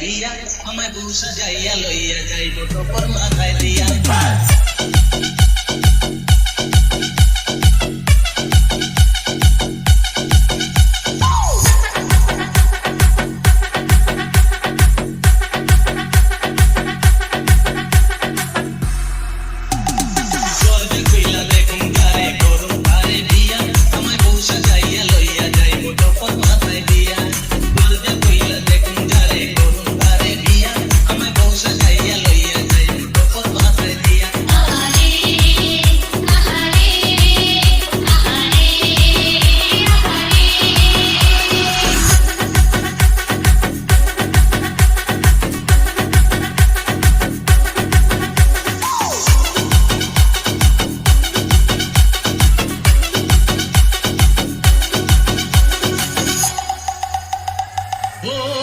বিয়া আমায় বউ সাজাইয়া লইয়া যাইব তোর মাথায় দিয়া। বাস Oh.